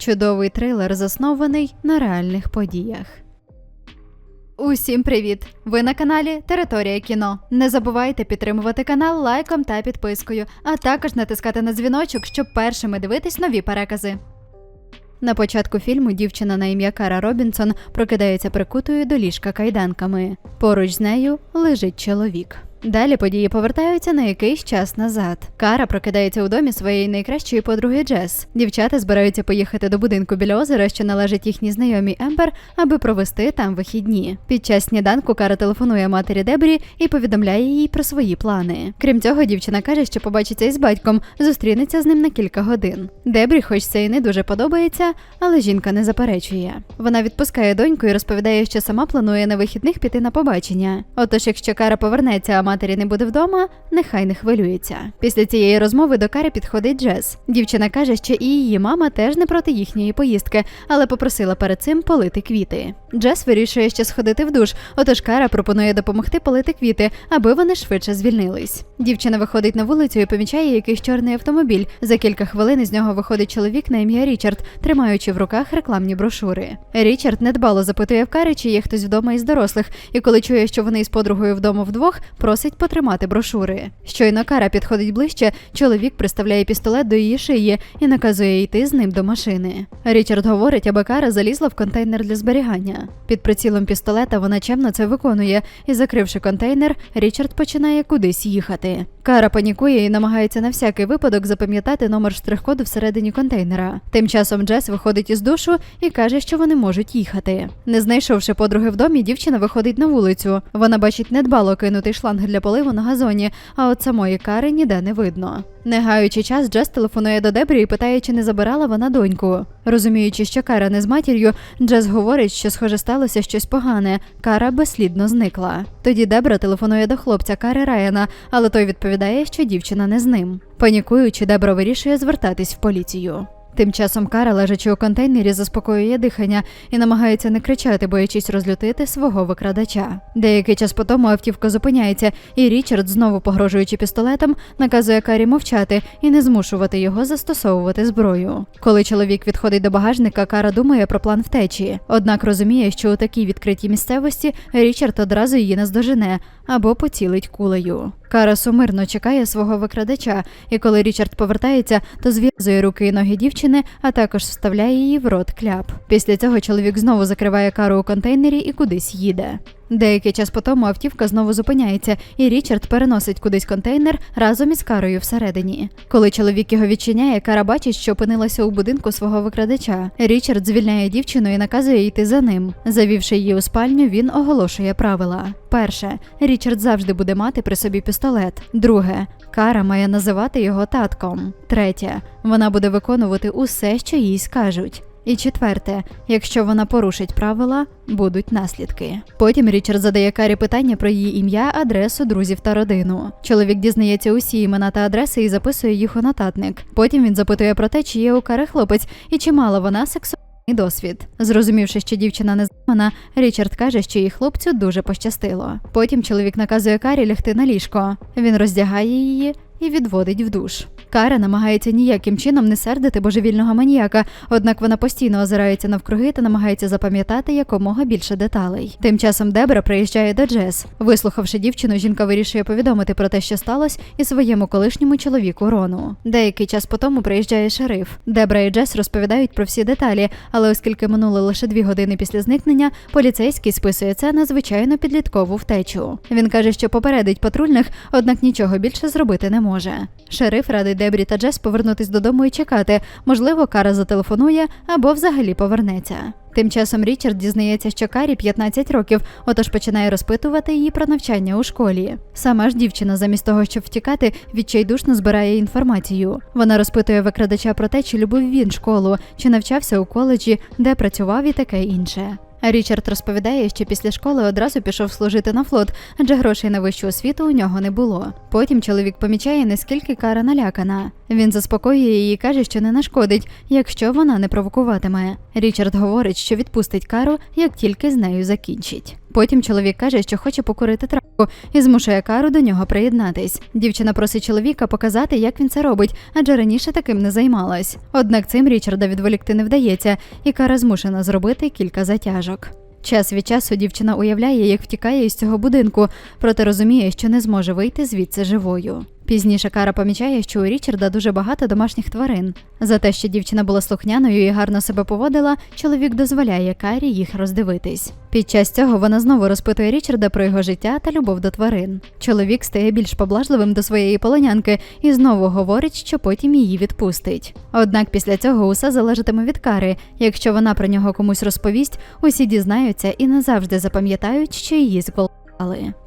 Чудовий трилер заснований на реальних подіях. Усім привіт! Ви на каналі Територія кіно. Не забувайте підтримувати канал лайком та підпискою, а також натискати на дзвіночок, щоб першими дивитись нові перекази. На початку фільму дівчина на ім'я Кара Робінсон прокидається прикутою до ліжка кайданками. Поруч з нею лежить чоловік. Далі події повертаються на якийсь час назад. Кара прокидається у домі своєї найкращої подруги Джес. Дівчата збираються поїхати до будинку біля озера, що належить їхній знайомій Ембер, аби провести там вихідні. Під час сніданку Кара телефонує матері Дебрі і повідомляє їй про свої плани. Крім цього, дівчина каже, що побачиться із батьком, зустрінеться з ним на кілька годин. Дебрі, хоч це і не дуже подобається, але жінка не заперечує. Вона відпускає доньку і розповідає, що сама планує на вихідних піти на побачення. Отож, якщо Кара повернеться, а матері не буде вдома, нехай не хвилюється. Після цієї розмови до Кари підходить Джес. Дівчина каже, що і її мама теж не проти їхньої поїздки, але попросила перед цим полити квіти. Джес вирішує ще сходити в душ, отож Кара пропонує допомогти полити квіти, аби вони швидше звільнились. Дівчина виходить на вулицю і помічає якийсь чорний автомобіль. За кілька хвилин із нього виходить чоловік на ім'я Річард, тримаючи в руках рекламні брошури. Річард недбало запитує в Кари, чи є хтось вдома із дорослих, і коли чує, що вони із подругою вдома вдвох, просить потримати брошури. Щойно Кара підходить ближче, чоловік приставляє пістолет до її шиї і наказує йти з ним до машини. Річард говорить, аби Кара залізла в контейнер для зберігання. Під прицілом пістолета вона чемно це виконує, і, закривши контейнер, Річард починає кудись їхати. Кара панікує і намагається на всякий випадок запам'ятати номер штрих-коду всередині контейнера. Тим часом Джес виходить із душу і каже, що вони можуть їхати. Не знайшовши подруги в домі, дівчина виходить на вулицю. Вона бачить недбало кинутий шланг для поливу на газоні, а от самої кари ніде не видно. Не гаючи час, Джес телефонує до Дебрі і питає, чи не забирала вона доньку. Розуміючи, що Кара не з матір'ю, Джес говорить, що схоже сталося щось погане. Кара безслідно зникла. Тоді Дебра телефонує до хлопця Кари Райана, але той відповідає, що дівчина не з ним. Панікуючи, Дебра вирішує звертатись в поліцію. Тим часом Кара, лежачи у контейнері, заспокоює дихання і намагається не кричати, боячись розлютити свого викрадача. Деякий час по тому автівка зупиняється, і Річард, знову погрожуючи пістолетом, наказує Карі мовчати і не змушувати його застосовувати зброю. Коли чоловік відходить до багажника, Кара думає про план втечі. Однак розуміє, що у такій відкритій місцевості Річард одразу її наздожене або поцілить кулею. Кара сумирно чекає свого викрадача, і коли Річард повертається, то зв'язує руки і ноги дівчини, а також вставляє її в рот кляп. Після цього чоловік знову закриває кару у контейнері і кудись їде. Деякий час по тому автівка знову зупиняється, і Річард переносить кудись контейнер разом із карою всередині. Коли чоловік його відчиняє, кара бачить, що опинилася у будинку свого викрадача. Річард звільняє дівчину і наказує йти за ним. Завівши її у спальню, він оголошує правила. Перше, Річард завжди буде мати при собі пістолет. Друге, Кара має називати його татком. Третє, вона буде виконувати усе, що їй скажуть. І четверте, якщо вона порушить правила, будуть наслідки. Потім Річард задає Карі питання про її ім'я, адресу, друзів та родину. Чоловік дізнається усі імена та адреси і записує їх у нотатник. Потім він запитує про те, чи є у Кари хлопець і чи мала вона сексуальний досвід. Зрозумівши, що дівчина не зламана, Річард каже, що їй хлопцю дуже пощастило. Потім чоловік наказує Карі лягти на ліжко. Він роздягає її і відводить в душ. Кара намагається ніяким чином не сердити божевільного маніяка, однак вона постійно озирається навкруги та намагається запам'ятати якомога більше деталей. Тим часом Дебра приїжджає до Джес. Вислухавши дівчину, жінка вирішує повідомити про те, що сталося, і своєму колишньому чоловіку Рону. Деякий час по тому приїжджає шериф. Дебра і Джес розповідають про всі деталі, але оскільки минуло лише дві години після зникнення, поліцейський списує це на звичайно підліткову втечу. Він каже, що попередить патрульних, однак нічого більше зробити не може. Шериф радить Дебрі та Джес повернутись додому і чекати. Можливо, Кара зателефонує або взагалі повернеться. Тим часом Річард дізнається, що Карі 15 років, отож починає розпитувати її про навчання у школі. Сама ж дівчина, замість того, щоб втікати, відчайдушно збирає інформацію. Вона розпитує викрадача про те, чи любив він школу, чи навчався у коледжі, де працював і таке інше. Річард розповідає, що після школи одразу пішов служити на флот, адже грошей на вищу освіту у нього не було. Потім чоловік помічає, наскільки кара налякана. Він заспокоює її і каже, що не нашкодить, якщо вона не провокуватиме. Річард говорить, що відпустить кару, як тільки з нею закінчить. Потім чоловік каже, що хоче покурити травку і змушує кару до нього приєднатись. Дівчина просить чоловіка показати, як він це робить, адже раніше таким не займалась. Однак цим Річарда відволікти не вдається, і кара змушена зробити кілька затяжок. Час від часу дівчина уявляє, як втікає із цього будинку, проте розуміє, що не зможе вийти звідси живою. Пізніше Кара помічає, що у Річарда дуже багато домашніх тварин. За те, що дівчина була слухняною і гарно себе поводила, чоловік дозволяє Карі їх роздивитись. Під час цього вона знову розпитує Річарда про його життя та любов до тварин. Чоловік стає більш поблажливим до своєї полонянки і знову говорить, що потім її відпустить. Однак після цього усе залежатиме від кари. Якщо вона про нього комусь розповість, усі дізнаються і назавжди запам'ятають, що її зґвалтували.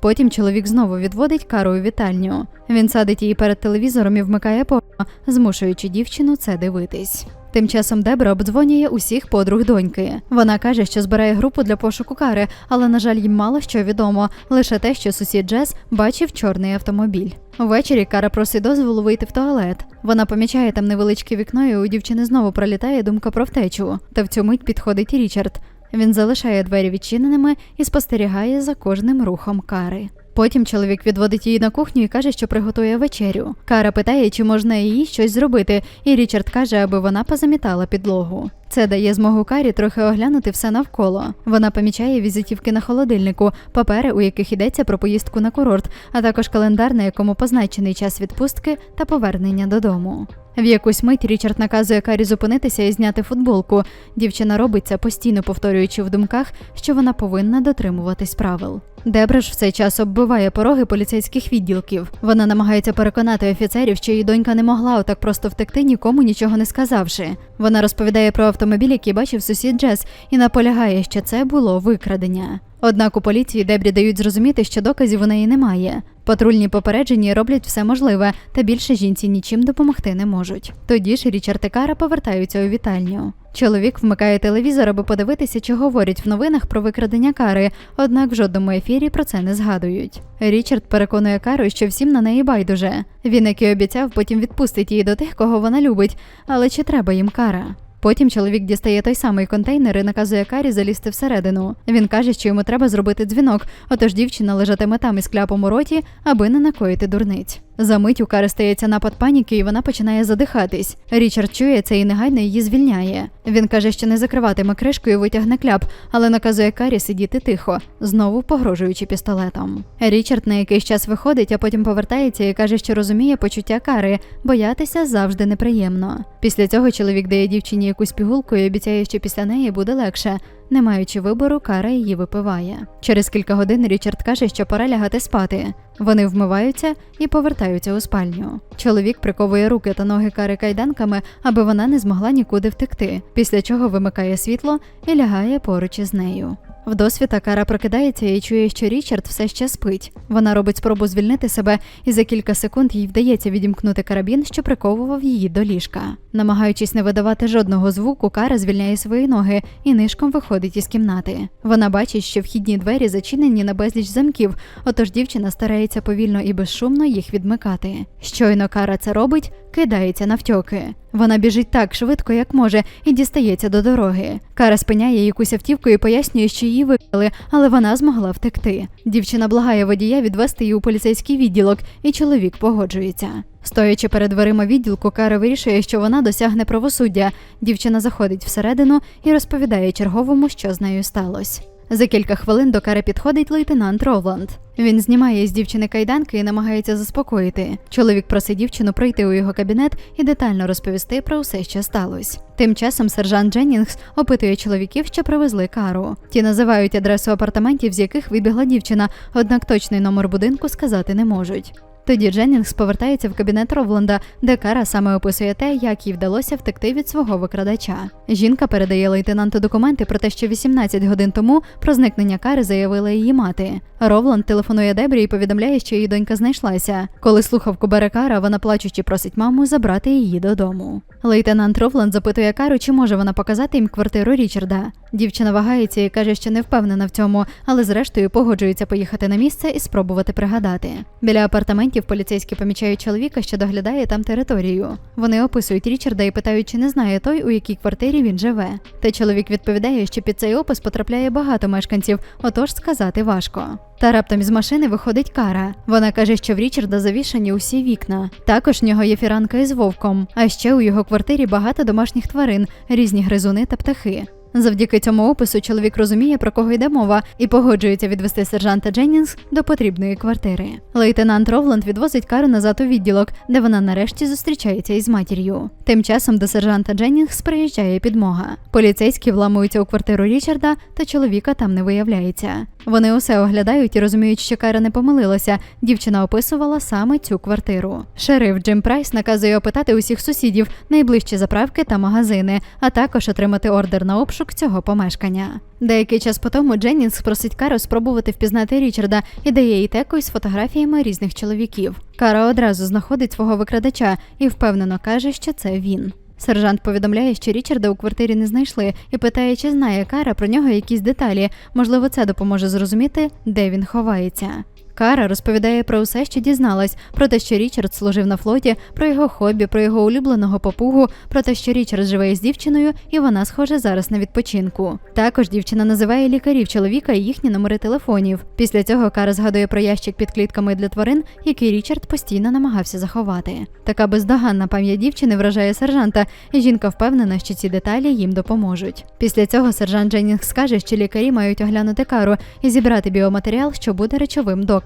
Потім чоловік знову відводить кару у вітальню. Він садить її перед телевізором і вмикає порно, змушуючи дівчину це дивитись. Тим часом Дебра обдзвонює усіх подруг доньки. Вона каже, що збирає групу для пошуку кари, але на жаль, їм мало що відомо, лише те, що сусід Джес бачив чорний автомобіль. Ввечері Кара просить дозволу вийти в туалет. Вона помічає там невеличке вікно, і у дівчини знову пролітає думка про втечу. Та в цю мить підходить Річард. Він залишає двері відчиненими і спостерігає за кожним рухом кари. Потім чоловік відводить її на кухню і каже, що приготує вечерю. Кара питає, чи можна їй щось зробити, і Річард каже, аби вона позамітала підлогу. Це дає змогу Карі трохи оглянути все навколо. Вона помічає візитівки на холодильнику, папери, у яких йдеться про поїздку на курорт, а також календар, на якому позначений час відпустки та повернення додому. В якусь мить Річард наказує Карі зупинитися і зняти футболку. Дівчина робить це постійно повторюючи в думках, що вона повинна дотримуватись правил. Дебра ж в цей час оббиває пороги поліцейських відділків. Вона намагається переконати офіцерів, що її донька не могла отак просто втекти, нікому нічого не сказавши. Вона розповідає про автомобіль, який бачив сусід Джес, і наполягає, що це було викрадення. Однак у поліції Дебрі дають зрозуміти, що доказів у неї немає. Патрульні попередження роблять все можливе, та більше жінці нічим допомогти не можуть. Тоді ж Річард і Кара повертаються у вітальню. Чоловік вмикає телевізор, аби подивитися, що говорять в новинах про викрадення кари, однак в жодному ефірі про це не згадують. Річард переконує Кару, що всім на неї байдуже. Він, як і обіцяв, потім відпустить її до тих, кого вона любить. Але чи треба їм кара? Потім чоловік дістає той самий контейнер і наказує Карі залізти всередину. Він каже, що йому треба зробити дзвінок, отож дівчина лежатиме там із кляпом у роті, аби не накоїти дурниць. За мить у Кари стається напад паніки, і вона починає задихатись. Річард чує це і негайно її звільняє. Він каже, що не закриватиме кришку і витягне кляп, але наказує Карі сидіти тихо, знову погрожуючи пістолетом. Річард на якийсь час виходить, а потім повертається і каже, що розуміє почуття кари, боятися завжди неприємно. Після цього чоловік дає дівчині якусь пігулку і обіцяє, що після неї буде легше. Не маючи вибору, кара її випиває. Через кілька годин Річард каже, що пора лягати спати. Вони вмиваються і повертаються у спальню. Чоловік приковує руки та ноги кари кайданками, аби вона не змогла нікуди втекти, після чого вимикає світло і лягає поруч із нею. Вдосвіта Кара прокидається і чує, що Річард все ще спить. Вона робить спробу звільнити себе, і за кілька секунд їй вдається відімкнути карабін, що приковував її до ліжка. Намагаючись не видавати жодного звуку, Кара звільняє свої ноги і нишком виходить із кімнати. Вона бачить, що вхідні двері зачинені на безліч замків, отож дівчина старається повільно і безшумно їх відмикати. Щойно Кара це робить, кидається навтьоки. Вона біжить так швидко, як може, і дістається до дороги. Кара спиняє якусь автівку і пояснює, що її викрали, але вона змогла втекти. Дівчина благає водія відвести її у поліцейський відділок, і чоловік погоджується. Стоячи перед дверима відділку, Кара вирішує, що вона досягне правосуддя. Дівчина заходить всередину і розповідає черговому, що з нею сталося. За кілька хвилин до Кари підходить лейтенант Роланд. Він знімає з дівчини кайданки і намагається заспокоїти. Чоловік просить дівчину прийти у його кабінет і детально розповісти про все, що сталося. Тим часом сержант Дженнінгс опитує чоловіків, що привезли кару. Ті називають адресу апартаментів, з яких вибігла дівчина, однак точний номер будинку сказати не можуть. Тоді Дженнінгс повертається в кабінет Ровланда, де Кара саме описує те, як їй вдалося втекти від свого викрадача. Жінка передає лейтенанту документи про те, що 18 годин тому про зникнення Кари заявила її мати. Ровланд телефонує Дебрі і повідомляє, що її донька знайшлася. Коли слухавку бере Кара, вона плачучи просить маму забрати її додому. Лейтенант Ровланд запитує Кару, чи може вона показати їм квартиру Річарда. Дівчина вагається і каже, що не впевнена в цьому, але зрештою погоджується поїхати на місце і спробувати пригадати. Біля апартаментів документів поліцейські помічають чоловіка, що доглядає там територію. Вони описують Річарда і питають, чи не знає той, у якій квартирі він живе. Та чоловік відповідає, що під цей опис потрапляє багато мешканців, отож сказати важко. Та раптом із машини виходить кара. Вона каже, що в Річарда завішані усі вікна. Також в нього є фіранка із вовком. А ще у його квартирі багато домашніх тварин, різні гризуни та птахи. Завдяки цьому опису чоловік розуміє, про кого йде мова, і погоджується відвести сержанта Дженнінгс до потрібної квартири. Лейтенант Ровланд відвозить кару назад у відділок, де вона нарешті зустрічається із матір'ю. Тим часом до сержанта Дженнінгс приїжджає підмога. Поліцейські вламуються у квартиру Річарда, та чоловіка там не виявляється. Вони усе оглядають і розуміють, що Кара не помилилася. Дівчина описувала саме цю квартиру. Шериф Джим Прайс наказує опитати усіх сусідів, найближчі заправки та магазини, а також отримати ордер на обшук цього помешкання. Деякий час по тому Дженнінгс просить Кару спробувати впізнати Річарда і дає їй теку із фотографіями різних чоловіків. Кара одразу знаходить свого викрадача і впевнено каже, що це він. Сержант повідомляє, що Річарда у квартирі не знайшли, і питає, чи знає Кара про нього якісь деталі. Можливо, це допоможе зрозуміти, де він ховається. Кара розповідає про усе, що дізналась, про те, що Річард служив на флоті, про його хобі, про його улюбленого попугу, про те, що Річард живе із дівчиною, і вона, схоже, зараз на відпочинку. Також дівчина називає лікарів чоловіка і їхні номери телефонів. Після цього Кара згадує про ящик під клітками для тварин, який Річард постійно намагався заховати. Така бездоганна пам'ять дівчини вражає сержанта, і жінка впевнена, що ці деталі їм допоможуть. Після цього сержант Дженнінгс скаже, що лікарі мають оглянути кару і зібрати біоматеріал, що буде речовим доказом.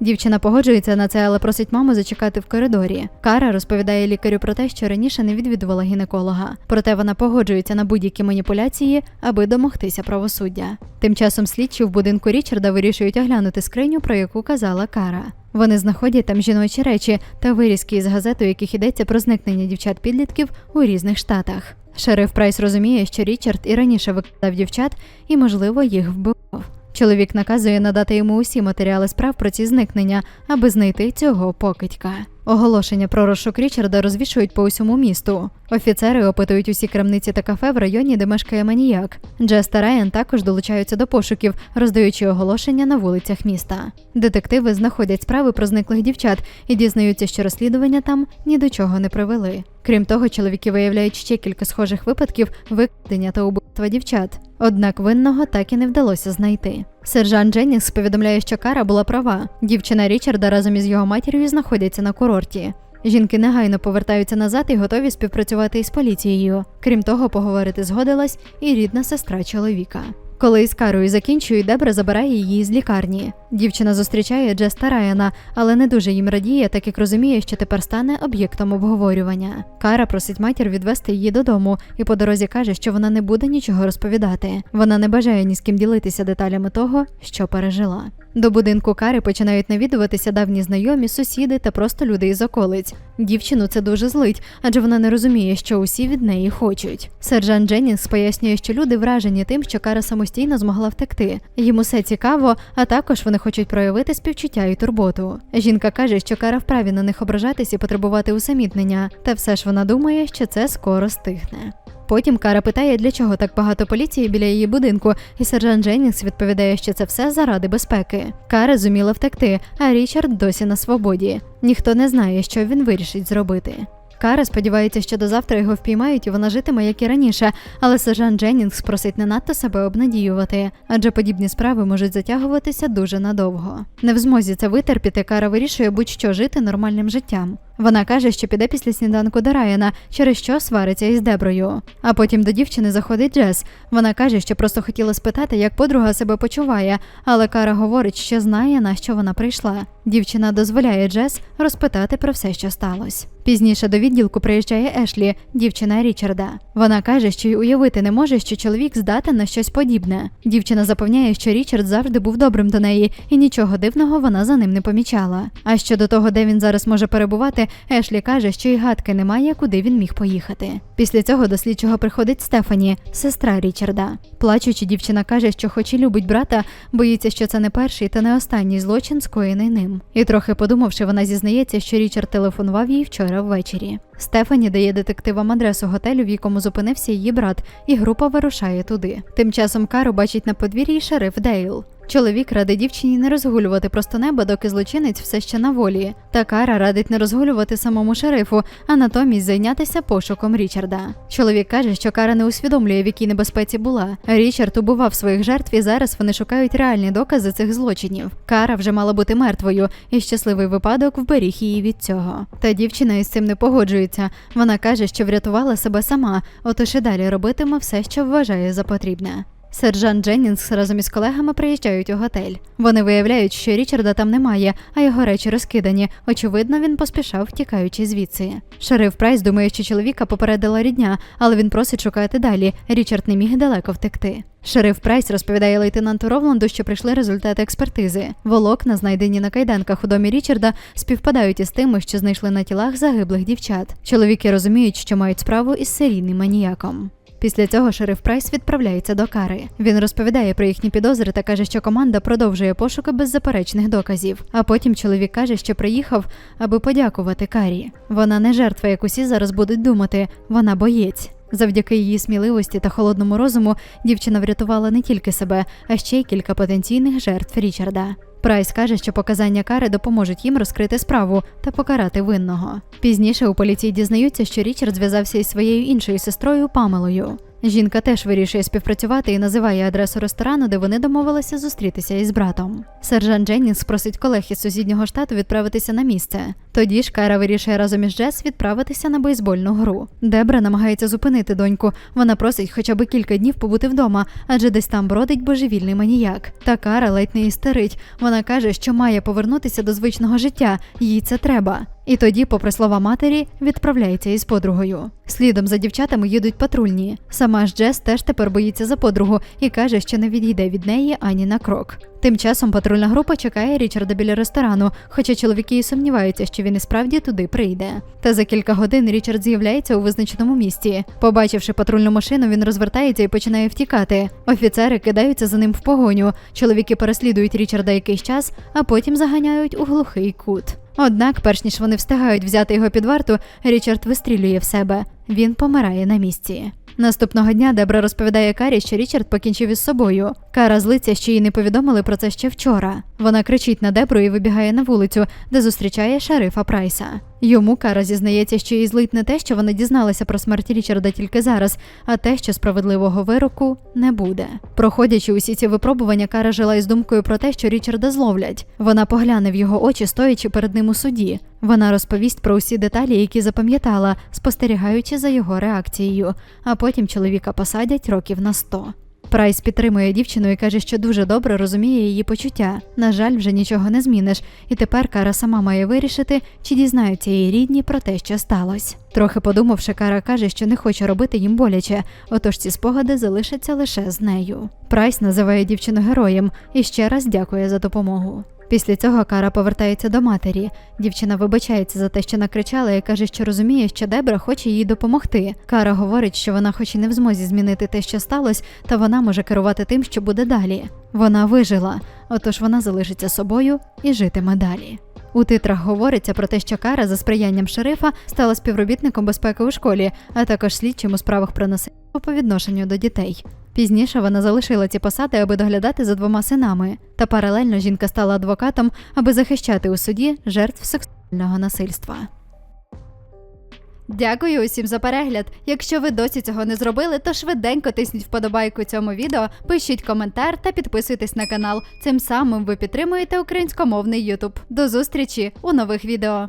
Дівчина погоджується на це, але просить маму зачекати в коридорі. Кара розповідає лікарю про те, що раніше не відвідувала гінеколога. Проте вона погоджується на будь-які маніпуляції, аби домогтися правосуддя. Тим часом слідчі в будинку Річарда вирішують оглянути скриню, про яку казала Кара. Вони знаходять там жіночі речі та вирізки із газет, у яких йдеться про зникнення дівчат-підлітків у різних штатах. Шериф Прайс розуміє, що Річард і раніше викрадав дівчат і, можливо, їх вбивав. Чоловік наказує надати йому усі матеріали справ про ці зникнення, аби знайти цього покидька. Оголошення про розшук Річарда розвішують по усьому місту. Офіцери опитують усі крамниці та кафе в районі, де мешкає маніяк. Джес та Райан також долучаються до пошуків, роздаючи оголошення на вулицях міста. Детективи знаходять справи про зниклих дівчат і дізнаються, що розслідування там ні до чого не привели. Крім того, чоловіки виявляють ще кілька схожих випадків викрадення та убивства дівчат. Однак винного так і не вдалося знайти. Сержант Дженнінгс повідомляє, що Кара була права. Дівчина Річарда разом із його матір'ю знаходяться на курорті. Жінки негайно повертаються назад і готові співпрацювати із поліцією. Крім того, поговорити згодилась і рідна сестра чоловіка. Коли із Карою закінчують, Дебра забирає її з лікарні. Дівчина зустрічає Джеста Райана, але не дуже їм радіє, так як розуміє, що тепер стане об'єктом обговорювання. Кара просить матір відвести її додому і по дорозі каже, що вона не буде нічого розповідати. Вона не бажає ні з ким ділитися деталями того, що пережила. До будинку Кари починають навідуватися давні знайомі, сусіди та просто люди із околиць. Дівчину це дуже злить, адже вона не розуміє, що усі від неї хочуть. Сержант Дженнінгс пояснює, що люди вражені тим, що Кара самостійно змогла втекти. Їм усе цікаво, а також вони хочуть проявити співчуття і турботу. Жінка каже, що Кара вправі на них ображатись і потребувати усамітнення, та все ж вона думає, що це скоро стихне. Потім Кара питає, для чого так багато поліції біля її будинку, і сержант Дженнінгс відповідає, що це все заради безпеки. Кара зуміла втекти, а Річард досі на свободі. Ніхто не знає, що він вирішить зробити. Кара сподівається, що до завтра його впіймають і вона житиме, як і раніше, але сержант Дженнінгс просить не надто себе обнадіювати, адже подібні справи можуть затягуватися дуже надовго. Не в змозі це витерпіти, Кара вирішує будь-що жити нормальним життям. Вона каже, що піде після сніданку до Райана, через що свариться із Деброю. А потім до дівчини заходить Джес. Вона каже, що просто хотіла спитати, як подруга себе почуває, але Кара говорить, що знає, на що вона прийшла. Дівчина дозволяє Джес розпитати про все, що сталося. Пізніше до відділку приїжджає Ешлі, дівчина Річарда. Вона каже, що й уявити не може, що чоловік здатен на щось подібне. Дівчина запевняє, що Річард завжди був добрим до неї, і нічого дивного вона за ним не помічала. А щодо того, де він зараз може перебувати, Ешлі каже, що й гадки немає, куди він міг поїхати. Після цього до слідчого приходить Стефані, сестра Річарда. Плачучи, дівчина каже, що, хоч і любить брата, боїться, що це не перший та не останній злочин, скоєний ним. І трохи подумавши, вона зізнається, що Річард телефонував їй вчора ввечері. Стефані дає детективам адресу готелю, в якому зупинився її брат, і група вирушає туди. Тим часом Кару бачить на подвір'ї шериф Дейл. Чоловік радить дівчині не розгулювати просто небо, доки злочинець все ще на волі. Та Кара радить не розгулювати самому шерифу, а натомість зайнятися пошуком Річарда. Чоловік каже, що Кара не усвідомлює, в якій небезпеці була. Річард убивав своїх жертв, і зараз вони шукають реальні докази цих злочинів. Кара вже мала бути мертвою, і щасливий випадок вберіг її від цього. Та дівчина із цим не погоджується. Вона каже, що врятувала себе сама, отож і далі робитиме все, що вважає за потрібне. Сержант Дженнінгс разом із колегами приїжджають у готель. Вони виявляють, що Річарда там немає, а його речі розкидані. Очевидно, він поспішав, втікаючи звідси. Шериф Прайс думає, що чоловіка попередила рідня, але він просить шукати далі. Річард не міг далеко втекти. Шериф Прайс розповідає лейтенанту Ровланду, що прийшли результати експертизи. Волокна, знайдені на кайданках у домі Річарда, співпадають із тими, що знайшли на тілах загиблих дівчат. Чоловіки розуміють, що мають справу із серійним маніяком. Після цього шериф Прайс відправляється до кари. Він розповідає про їхні підозри та каже, що команда продовжує пошуки без заперечних доказів. А потім чоловік каже, що приїхав, аби подякувати Карі. Вона не жертва, як усі зараз будуть думати, вона боєць. Завдяки її сміливості та холодному розуму дівчина врятувала не тільки себе, а ще й кілька потенційних жертв Річарда. Прайс каже, що показання кари допоможуть їм розкрити справу та покарати винного. Пізніше у поліції дізнаються, що Річард зв'язався із своєю іншою сестрою Памелою. Жінка теж вирішує співпрацювати і називає адресу ресторану, де вони домовилися зустрітися із братом. Сержант Дженнінгс просить колег із сусіднього штату відправитися на місце. Тоді ж Кара вирішує разом із Джес відправитися на бейсбольну гру. Дебра намагається зупинити доньку. Вона просить хоча б кілька днів побути вдома, адже десь там бродить божевільний маніяк. Та Кара ледь не істерить. Вона каже, що має повернутися до звичного життя, їй це треба. І тоді, попри слова матері, відправляється із подругою. Слідом за дівчатами їдуть патрульні. Сама ж Джес теж тепер боїться за подругу і каже, що не відійде від неї ані на крок. Тим часом патрульна група чекає Річарда біля ресторану, хоча чоловіки і сумніваються, що він і справді туди прийде. Та за кілька годин Річард з'являється у визначеному місці. Побачивши патрульну машину, він розвертається і починає втікати. Офіцери кидаються за ним в погоню. Чоловіки переслідують Річарда якийсь час, а потім заганяють у глухий кут. Однак, перш ніж вони встигають взяти його під варту, Річард вистрілює в себе. Він помирає на місці. Наступного дня Дебра розповідає Карі, що Річард покінчив із собою. Кара злиться, що їй не повідомили про це ще вчора. Вона кричить на Дебру і вибігає на вулицю, де зустрічає шерифа Прайса. Йому Кара зізнається, що їй злить не те, що вона дізналася про смерть Річарда тільки зараз, а те, що справедливого вироку не буде. Проходячи усі ці випробування, Кара жила із думкою про те, що Річарда зловлять. Вона погляне в його очі, стоячи перед ним у суді. Вона розповість про усі деталі, які запам'ятала, спостерігаючи за його реакцією. А потім чоловіка посадять років на сто. Прайс підтримує дівчину і каже, що дуже добре розуміє її почуття. На жаль, вже нічого не зміниш, і тепер Кара сама має вирішити, чи дізнаються її рідні про те, що сталося. Трохи подумавши, Кара каже, що не хоче робити їм боляче, отож ці спогади залишаться лише з нею. Прайс називає дівчину героєм і ще раз дякує за допомогу. Після цього Кара повертається до матері. Дівчина вибачається за те, що накричала, і каже, що розуміє, що Дебра хоче їй допомогти. Кара говорить, що вона хоч і не в змозі змінити те, що сталося, та вона може керувати тим, що буде далі. Вона вижила, отож вона залишиться собою і житиме далі. У титрах говориться про те, що Кара за сприянням шерифа стала співробітником безпеки у школі, а також слідчим у справах про насильство по відношенню до дітей. Пізніше вона залишила ці посади, аби доглядати за двома синами. Та паралельно жінка стала адвокатом, аби захищати у суді жертв сексуального насильства. Дякую усім за перегляд. Якщо ви досі цього не зробили, то швиденько тисніть вподобайку цьому відео, пишіть коментар та підписуйтесь на канал. Цим самим ви підтримуєте українськомовний YouTube. До зустрічі у нових відео.